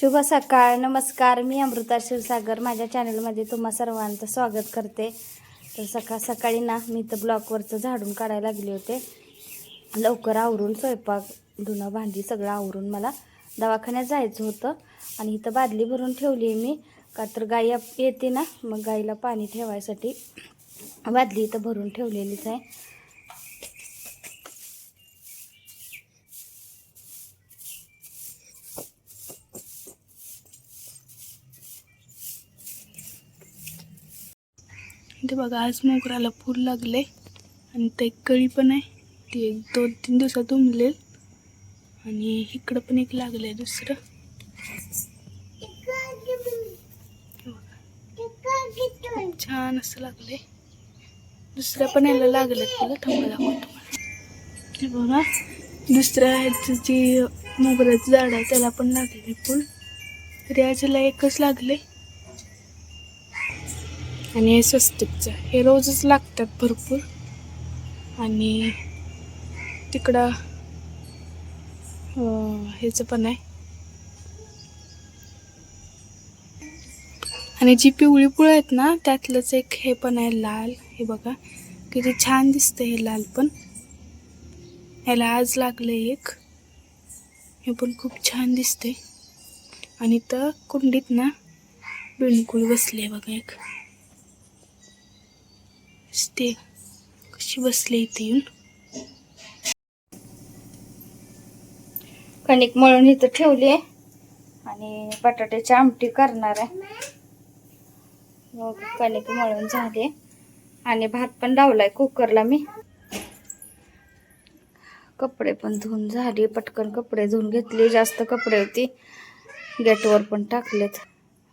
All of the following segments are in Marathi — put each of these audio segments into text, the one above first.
शुभ सकाळ नमस्कार. मी अमृता क्षीरसागर. माझ्या चॅनलमध्ये तुम्हा सर्वांचं स्वागत करते. तर सकाळ सकाळी ना मी तर ब्लॉकवरचं झाडून काढायला लागले होते. लवकर आवरून स्वयंपाक धुणं भांडी सगळं आवरून मला दवाखान्यात जायचं होतं. आणि इथं बादली भरून ठेवली आहे मी. का तर गाई आप- येते ना मग गाईला पाणी ठेवायसाठी बादली इथं भरून ठेवलेलीच आहे. ते बघा आज मोगराला फूल लागले आणि ते कळी पण आहे. ती एक दोन तीन दिवसात उमलेल. आणि इकडं पण एक लागलंय दुसरं. खूप छान असं लागले दुसऱ्या पण याला लागलं तुला थांबा दाखवतो तुम्हाला. हे बघा दुसऱ्या ह्याचं जी मोगऱ्याचं झाड आहे त्याला पण लागले फुल. तरी आज एकच लागले आणि हे स्वस्तिकचं. हे रोजच लागतात भरपूर. आणि तिकडं ह्याचं पण आहे. आणि जी पिवळी पुळं आहेत ना त्यातलंच एक हे पण आहे लाल. हे बघा किती छान दिसतं हे लाल पण. ह्याला आज लागलं एक. हे पण खूप छान दिसते आणि तर कुंडीत ना बिणकुळ बसली आहे बघा एक. दिसते कशी बसले इथे येऊन? कणिक मळून इथं ठेवली आहे आणि बटाट्याची आमटी करणार आहे. मग कणिक मळून झाली. आणि भात पण लावलाय कुकरला मी. कपडे पण धुवून झाले. पटकन कपडे धुवून घेतले. जास्त कपडे होती. गेटवर पण टाकलेत.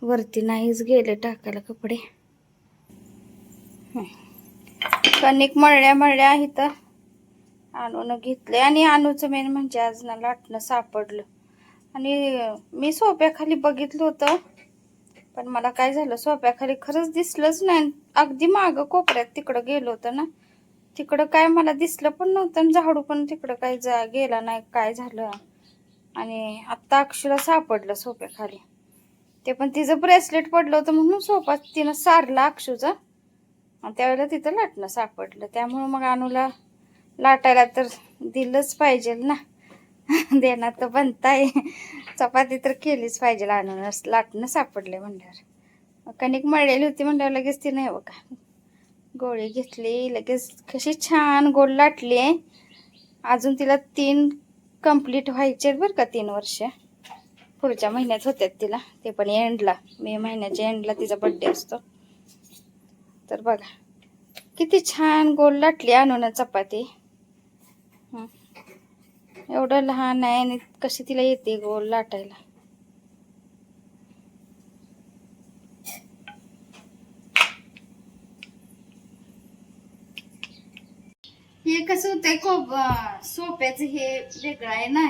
वरती नाहीच गेले टाकायला कपडे. कणिक मळल्या मळल्या आहेत आणून घेतले आणि आणूचं मेन म्हणजे आज ना लाटणं सापडलं. आणि मी सोप्याखाली बघितलं होतं पण मला काय झालं सोप्याखाली खरंच दिसलंच नाही. अगदी मागं कोपऱ्यात तिकडं गेलो होतं ना. तिकडं काय मला दिसलं पण नव्हतं आणि झाडू पण तिकडं काय जा गेला नाही काय झालं. आणि आत्ता अक्षुला सापडलं सोप्याखाली. ते पण तिचं ब्रेसलेट पडलं होतं म्हणून सोपा तिनं सारला अक्षूचा. आणि त्यावेळेला तिथं लाटणं सापडलं. त्यामुळं मग अनुला लाटायला तर दिलंच पाहिजे ना. देणार तर बनताय. चपाती तर केलीच पाहिजे आणूनच लाटणं सापडले म्हणल्यावर. मग कणिक मळलेली होती म्हणल्यावर लगेच ती नाही बघा. गोळी घेतली लगेच कशी छान गोल लाटली. अजून तिला तीन कंप्लीट व्हायचे बरं का तीन वर्ष. पुढच्या महिन्यात होत्यात तिला. ते पण एंडला मे महिन्याच्या एंडला तिचा बड्डे असतो. तर बघा. किती छान गोल लाटली आणून चपाती. एवढं लहान आहे आणि कशी तिला येते गोल लाटायला. हे कसं होतंय खूप सोप्याचं हे वेगळं आहे ना.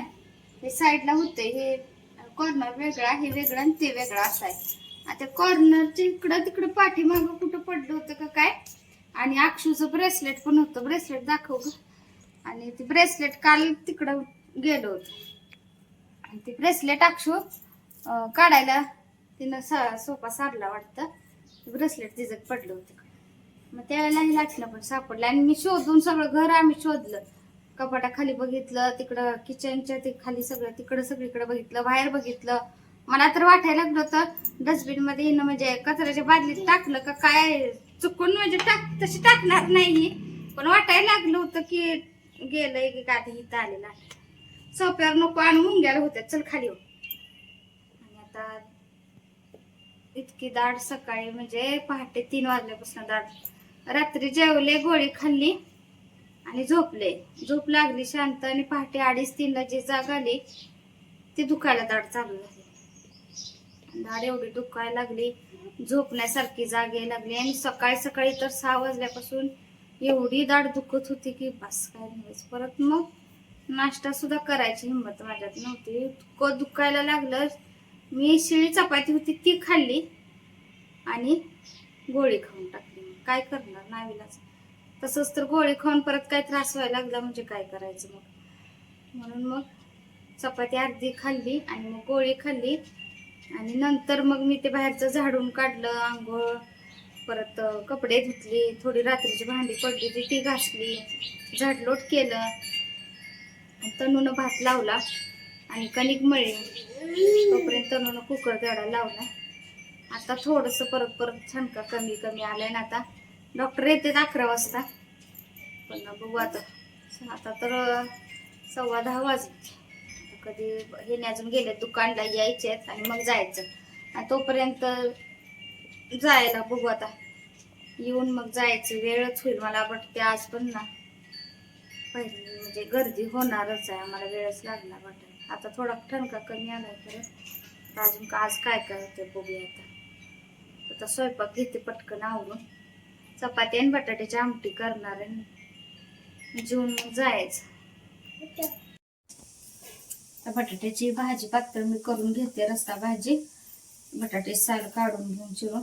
हे साईडला होतंय हे कॉर्नर वेगळा हे वेगळं आणि ते वेगळं असायचं आता कॉर्नरच्या इकडं तिकडं पाठीमागं कुठं पडलं होतं का काय? आणि अक्षूचं ब्रेसलेट पण होतं. ब्रेसलेट दाखव आणि ते ब्रेसलेट काल तिकडं गेलो होतं. आणि ते ब्रेसलेट अक्षू काढायला तिनं सा सोफा सारला वाटतं. ब्रेसलेट तिचं पडलं होतं. मग त्यावेळेला हे लाटणं पण सापडलं. आणि मी शोधून सगळं घर आम्ही शोधलं. कपाटाखाली बघितलं तिकडं किचनच्या ते खाली सगळं तिकडं सगळीकडे बघितलं बाहेर बघितलं. मला तर वाटायला लागलं होतं डस्टबिनमध्ये येणं म्हणजे कचऱ्याच्या बादलीत टाकलं का काय? चुकून म्हणजे टाक तशी टाकणार नाही. पण वाटायला लागलं होतं की गेलंय की गादी इथं आलेलं आहे. सोप्यावर नको आणि मुंग्याला होत्या. चल खाली हो. आणि आता इतकी दाढ सकाळी म्हणजे पहाटे तीन वाजल्यापासून दाढ. रात्री जेवले गोळी खाल्ली आणि झोपले. झोप लागली शांत आणि पहाटे अडीच तीनला जी जाग आली ती दुखायला दाढ चालू झाली. दाढ एवढी दुखायला लागली झोपण्यासारखी जाग यायला लागली आणि सकाळी सकाळी तर सहा वाजल्यापासून एवढी दाढ दुखत होती की बस काय नाही परत मग नाश्ता सुद्धा करायची हिंमत माझ्यात नव्हती. इतकं दुखायला लागलं. मी शिळी चपाती होती ती खाल्ली आणि गोळी खाऊन टाकली. काय करणार नावीलाच. तसंच तर गोळी खाऊन परत काय त्रास व्हायला लागला म्हणजे काय करायचं मग? म्हणून मग चपाती अर्धी खाल्ली आणि मग गोळी खाल्ली. आणि नंतर मग मी ते बाहेरचं झाडून काढलं आंघोळ परत कपडे धुतली थोडी रात्रीची भांडी पडली ती ती घासली झाडलोट केलं. आणि भात लावला आणि कणिक मळली. तोपर्यंत तनूनं कुकर गाडा लावला. आता थोडंसं परत परत छणका कमी कमी आलाय ना आता. डॉक्टर येतात अकरा वाजता. पण बघू आता. आता तर सव्वा दहा वाजले. कधी हे अजून गेले दुकानला यायचे आणि मग जायचं. आणि तोपर्यंत जायला बघू आता. येऊन मग जायचं वेळच होईल मला वाटते आज पण ना. पहिले म्हणजे गर्दी होणारच आहे आम्हाला वेळच लागणार वाटत. आता थोडा ठणका कमी आलाय खरं. तर अजून का आज काय काय होते बघूया आता. आता स्वयंपाक घेते पटकन आवरून. चपाती आणि बटाट्याची आमटी करणार आहे जेवून मग जायचं. तर बटाट्याची भाजी पातळ मी करून घेते रस्ता भाजी. बटाटे साल काढून घेऊन चिरून.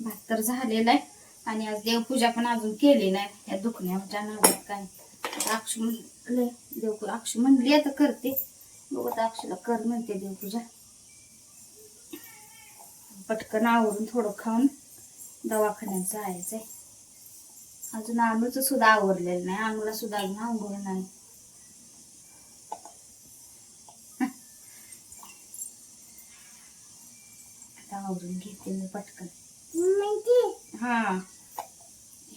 भात तर झालेला आहे. आणि आज देवपूजा पण अजून केली नाही. या दुखण्याच्या नावात काय? अक्ष अक्षू म्हणले देव अक्षू म्हणली आता करते. बघू अक्षला कर म्हणते देवपूजा. पटकन आवरून थोडं खाऊन दवाखान्यात जायचंय. अजून अणूच सुद्धा आवरलेलं नाही. आंबूला सुद्धा अजून आंघोळ नाही. आवरून घेते मी पटकन. हा.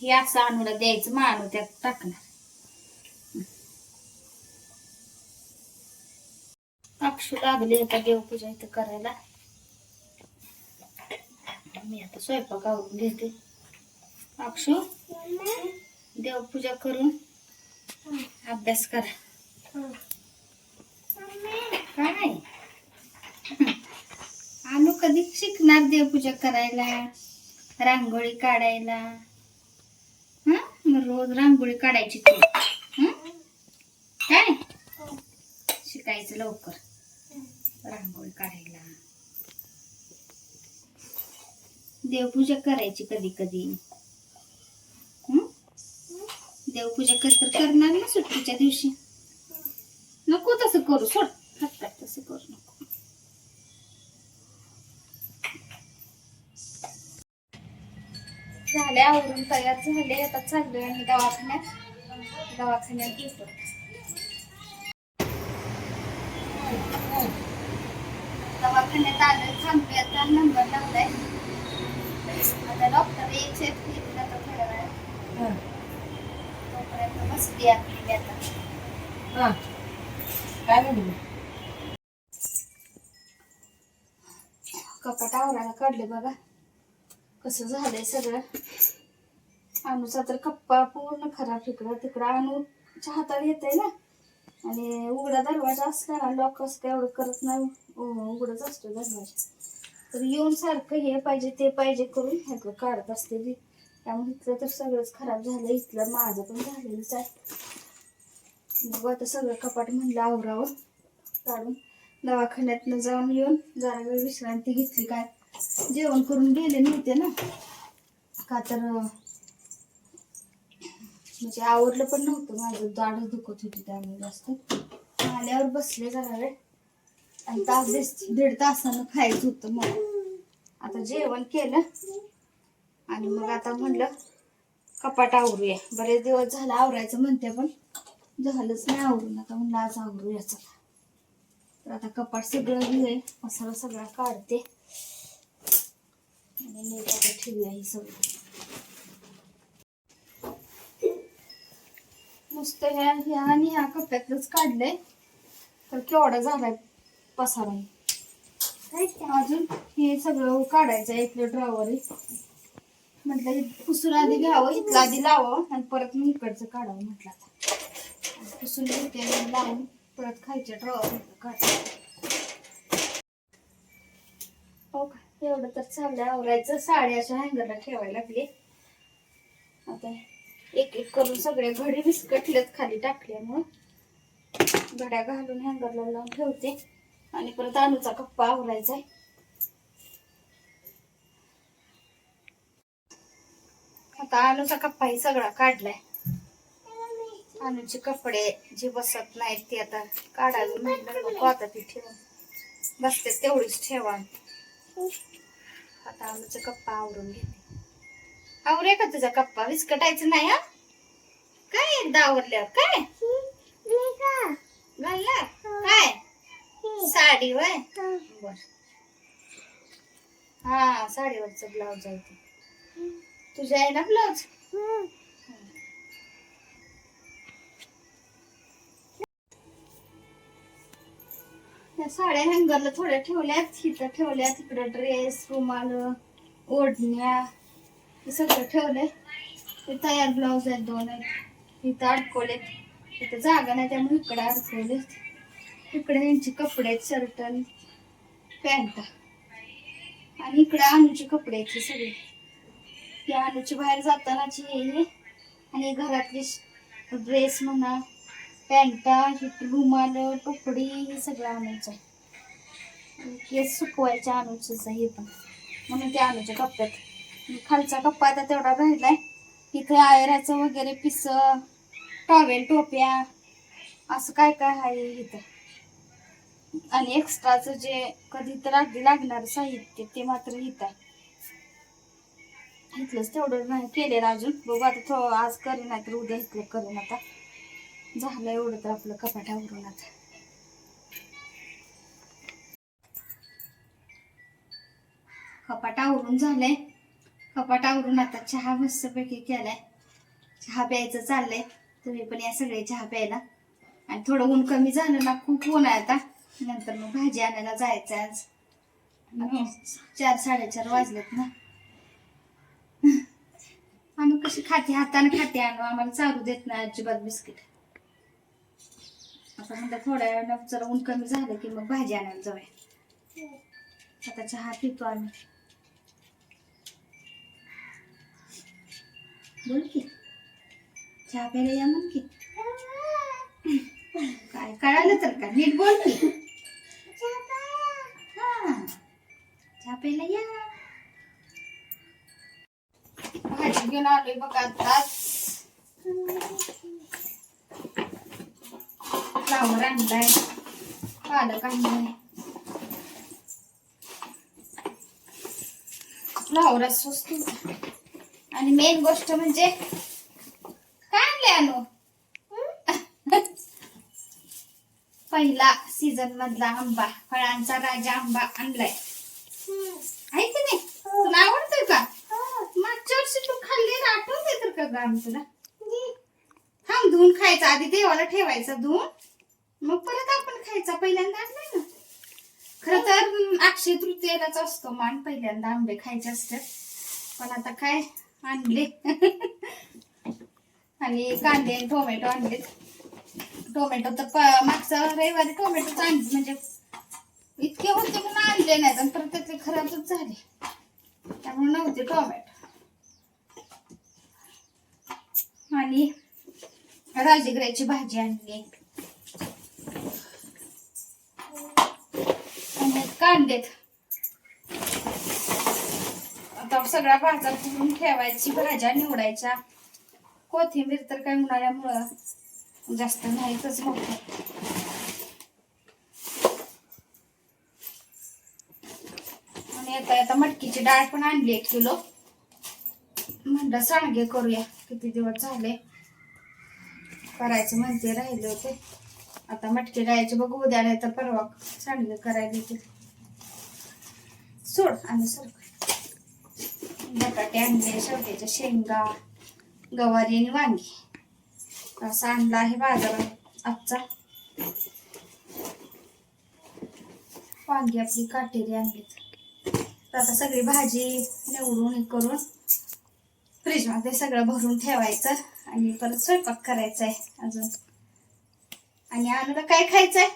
हे असं अणूला द्यायचं अणू त्यात टाकणार. अक्षू लागली आता देवपूजा इथं करायला. मी आता स्वयंपाक आवरून घेते. अक्षू देवपूजा करून अभ्यास करा. काय? आलू कधी शिकणार देवपूजा करायला? रांगोळी काढायला? रोज रांगोळी काढायची तू. काय? शिकायचं लवकर. रांगोळी काढायला. देवपूजा करायची कधी कधी. देवपूजा कस तर करणार ना सुट्टीच्या दिवशी. नको तसं करू सोड. तसं करू झाले आवरून तयार झाले. आता चाललोय आणि दवाखान्यात. दवाखान्यात घेतो दवाखान्यात आलं थांबले आता नंबर लावलाय. आता डॉक्टर यायचे येतील आता थोड्या वेळात. तोपर्यंत बसली आपली आता. काय म्हणली? कपाट आवरायला काढले बघा. कसं झालंय सगळं? अनुचा तर कप्पा पूर्ण खराब इकडं तिकडं. अनु हाताला येत आहे ना? आणि उघडा दरवाजा असला ना लॉक असं काय एवढं करत नाही. उ- उघडच असतो दरवाजा. तर येऊन सारखं हे पाहिजे ते पाहिजे करून ह्यातलं काढत असते मी. त्यामुळे इथलं तर सगळंच खराब झालं इथलं माझं पण झालेलंच आहे. बघू आता सगळं कपाट म्हणलं आवरावं. काढून दवाखान्यातनं जाऊन येऊन जरा वेळ विश्रांती घेतली काय? जेवण करून गेले नव्हते ना. का तर म्हणजे आवडलं पण नव्हतं माझं. दाढ दुखत होती त्यामुळे जास्त. आल्यावर बसले जरा वेळ. आणि तास दीड दीड तासानं खायचं होतं मग. आता जेवण केलं. आणि मग आता म्हणलं कपाट आवरूया. बरेच दिवस झालं आवरायचं म्हणते पण झालंच नाही आवरून. आता म्हणलं आज आवरूया चला. तर आता कपाट सगळं घेऊया मसाला सगळा काढते. आणि नीट आता ठेवूया ही सगळं नुसतं ह्या ह्या आणि ह्या कप्प्यातलंच काढलंय. तर केवढा झालाय पसारा? अजून हे सगळं काढायचं इथलं ड्रॉवर म्हटलं पुसून आधी घ्यावं इथलं आधी लावावं आणि परत मग इकडचं काढावं म्हटलं पुसून घेते लावून परत खायच्या ड्रॉवर काढावं एवढं तर चाललंय. आवरायचं. साडी अशा हँगरला ठेवायला लागली. आता एक एक करून सगळे घडी विस्कटलेत खाली टाकल्यामुळं घड्या घालून हँगरला लावून ठेवते. आणि परत अनुचा कप्पा आवरायचा. आहे आता अनुचा कप्पाही सगळा काढलाय. अनुचे कपडे जे बसत नाहीत ते आता काढावे म्हणलं नको आता ती ठेवा. बसते तेवढीच ठेवा. आता आमचा कप्पा आवरून घेते. आवरे का तुझा कप्पा विस्कटायचं नाही हा? काय एकदा आवरल्यावर काय? घालला काय? साडी वय? बर. हा साडीवरचं ब्लाऊज आहे ते. तुझ्या आहे ना ब्लाऊज? त्या साड्या हँगरला थोड्या ठेवल्यात हिथं ठेवल्यात तिकडं ड्रेस रुमाल ओढण्या हे सगळं ठेवलंय. ते तयार ब्लाऊज आहेत दोन आहेत. इथं अडकवलेत. इथं जागा नाही त्यामुळे इकडे अडकवलेत. इकडे यांचे कपडे आहेत शर्ट आणि पॅन्ट. आणि इकडे अनुचे कपडे आहेत सगळे. ती अनुची बाहेर जातानाची हे हे आणि घरातली ड्रेस म्हणा पॅन्टा ही रुमाल टोपडी हे सगळं आणायचं आहे. केस सुकवायच्या आणायचंच हे पण. म्हणून ते अनुच्या कप्प्यात. खालचा कप्पा आता तेवढा राहिलाय. इथे आयराचं वगैरे पिस टॉवेल टोप्या असं काय काय आहे इथं. आणि एक्स्ट्राचं जे कधी तर अगदी लागणार साहित्य ते मात्र इथं आहे. इथलंच तेवढं नाही केलेलं अजून. बघू आता थोडं आज करेन तर उद्या इथलं करेन आता. झालं एवढं तर आपलं कपाटावरून आता. कपाट आवरून झालंय. कपाट आवरून आता चहा मस्तपैकी केलाय. चहा प्यायचं चाललंय. तुम्ही पण या सगळे चहा प्यायला. आणि थोडं ऊन कमी झालं ना खूप ऊन आहे आता. नंतर मग भाजी आणायला जायचं आज. आता चार साडेचार वाजलेत ना. आणू कशी खाते? हाताने खाते आणू आम्हाला चालू देत नाही अजिबात बिस्किट. आता म्हणतात थोड्या वेळानं जरा ऊन कमी झालं की मग भाजी आणायला जाऊया. आता चहा पितो आम्ही. बोल की. चहा प्यायला या मग की. काय कळालं तर का? नीट बोल की. चहा प्यायला या. भाजी घेऊन आलोय बघ आताच फ्लावर आणलाय पालक आणलाय फ्लावर स्वस्त आणि मेन गोष्ट म्हणजे काय आणले आणू पहिला सीझन मधला आंबा फळांचा राजा आंबा आणलाय आहे की नाही तुला आवडतोय का मागच्या वर्षी तू खाल्ली आठवते तर का आम्ही तुला थांब धुवून खायचा आधी देवाला ठेवायचं धुवून मग परत आपण खायचा. पहिल्यांदा आणलाय ना. खर तर अक्षय तृतीयेलाच असतो मान. पहिल्यांदा आंबे खायचे असतात. पण आता काय आणले? आणि कांदे आणि टोमॅटो आणले टोमॅटो तर प- मागचा रविवारी टोमॅटोच आणले. म्हणजे इतके होते म्हणून आणले नाहीत. आणि परत त्याचे खराबच झाले. त्यामुळे नव्हते टोमॅटो. आणि राजगिऱ्याची भाजी आणली. कांदेत. आता सगळ्या भाज्या करून ठेवायची भाज्या निवडायच्या. कोथिंबीर तर काय उन्हाळ्यामुळं जास्त नाहीतच नव्हतं आणि आता आता मटकीची डाळ पण आणली एक किलो. म्हणलं सांडगे करूया किती दिवस झाले. करायचं म्हणते राहिले होते. आता मटकी डाळीचे बघू उद्या नाही तर परवा सांडगे करायला येते सोड आणि सर बटाटे आणले शेवट्याच्या शेंगा गवारी आणि वांगी. असा आणला आहे बाजारात आजचा. वांगी आपली काटेरी आणलीत. तर आता सगळी भाजी निवडून हे करून फ्रीजमध्ये सगळं भरून ठेवायचं आणि परत स्वयंपाक करायचा आहे अजून. आणि आनूला काय खायचंय?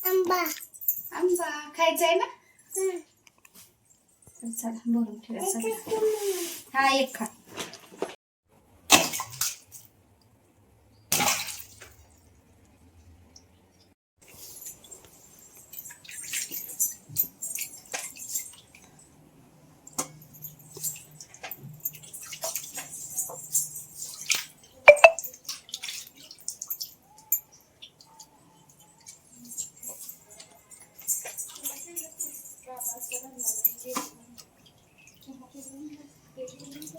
आंबा. आंबा खायचा आहे ना हा एक खा Thank you. Thank you.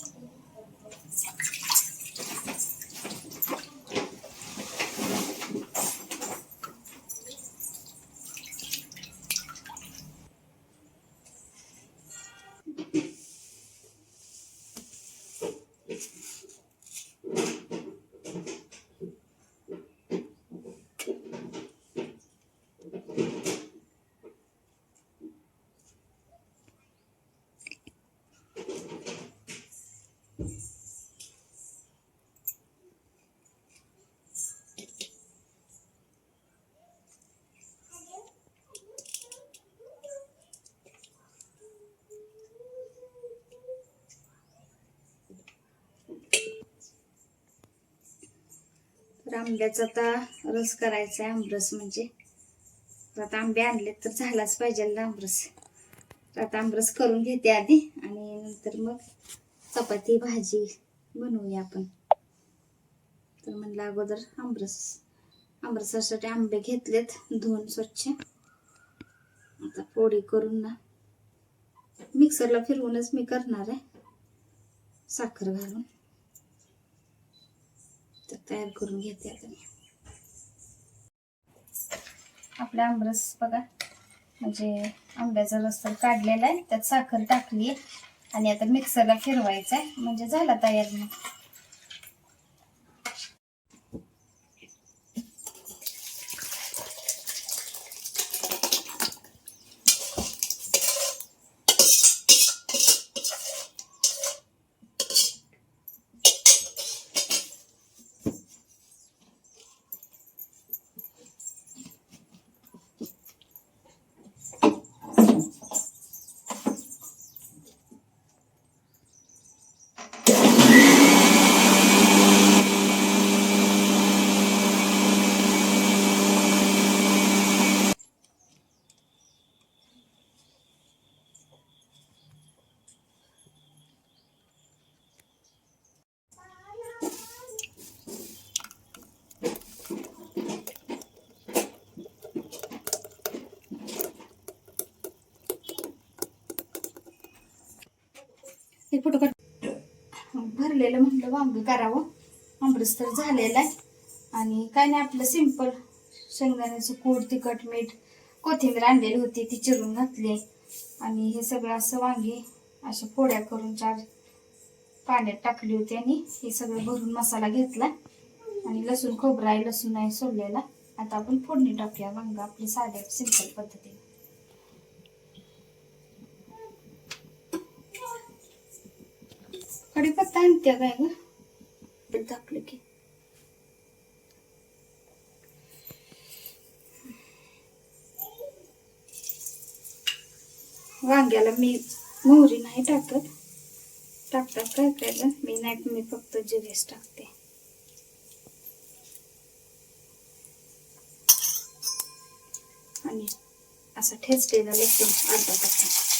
आंब्याचा आता रस करायचा आहे आमरस म्हणजे. आता आंबे आणले तर झालाच पाहिजे ना आमरस आता आमरस करून घेते आधी आणि नंतर मग चपाती भाजी बनवूया आपण. तर म्हणलं अगोदर आमरस आमरसासाठी आंबे घेतलेत धुवून स्वच्छ. आता पोळी करून ना मिक्सरला फिरवूनच मी करणार आहे साखर घालून. तयार करून घेते आता मी. आपला आंबरस बघा. म्हणजे आंब्याचा रस तर काढलेला आहे. त्यात साखर टाकली आणि आता मिक्सरला फिरवायचा आहे म्हणजे झाला तयार मग. फोटो काढ भरलेलं म्हटलं वांग करावं. आंबरस तर झालेलं आहे. आणि काय नाही आपलं सिंपल शेंगदाण्याचं कूड तिखट मीठ कोथिंबीर आणलेली होती ती चिरून घातली. आणि हे सगळं असं वांगी अशा फोड्या करून चार पाण्यात टाकली होती आणि हे सगळं भरून मसाला घेतला. आणि लसूण खोबरं आहे लसूण आहे सोडलेला आता आपण फोडणी टाकूया. वांग आपली साध्या सिंपल पद्धतीने. कढीपत्ता आणते काय ग टाकलं की. वांग्याला मी मोहरी नाही टाकत. टाकतात काय काय मी नाही मी फक्त जिरेस टाकते. आणि असा ठेचलेला लसूण अर्धा टाकते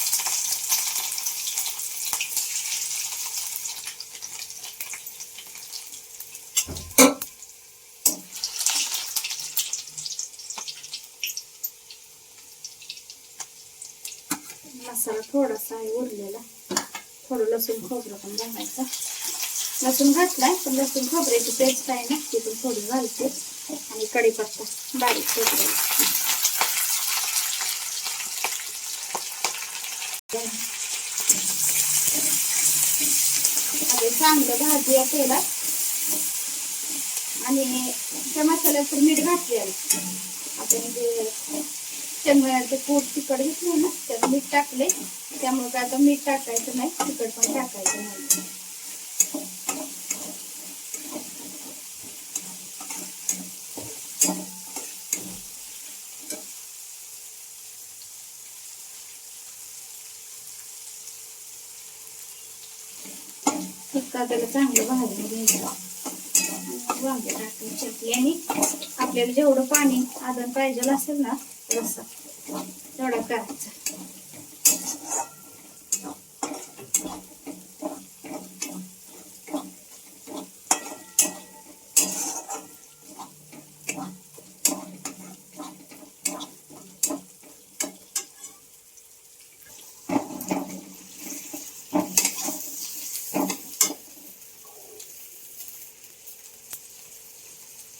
मसाला आहे उरलेला. थोडं लसूण खोबरं पण घालायचं. लसूण घातलाय पण लसूण खोबऱ्याची पेस्ट आहे ना ती पण थोडी घालते. आणि कढीपत्ता बारीक खोबरे चांगलं भाजी तेलात. आणि त्या मसाल्यात मीठ घातले आपण जे शेंगदाण्याचं पोट तिकड घेतलं ना त्यात मीठ टाकले त्यामुळे काय आता मीठ टाकायचं नाही तिखट पण टाकायचं नाही. त्याला चांगलं भाजून घ्यायचं. वांगे टाकून चटली आणि आपल्याला जेवढं पाणी आदन पाहिजे असेल ना रस्सा तेवढा करायचा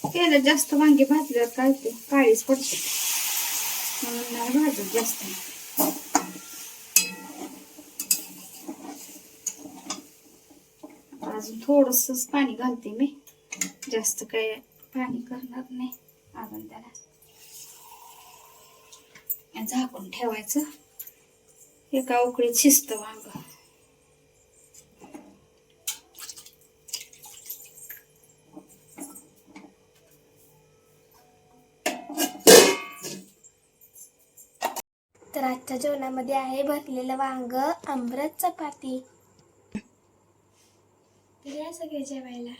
तेलात जास्त वांगे भाजल्यावर काय ते काळीच पडते. म्हणून नाही भाजत जास्त. अजून थोडस पाणी घालते मी. जास्त काय पाणी करणार नाही. अजून त्याला. झाकून ठेवायचं. एका उकळीत शिस्त वांग. आजच्या जेवणामध्ये आहे भरलेलं वांग आंबरस चपाती. या सगळे जेवायला.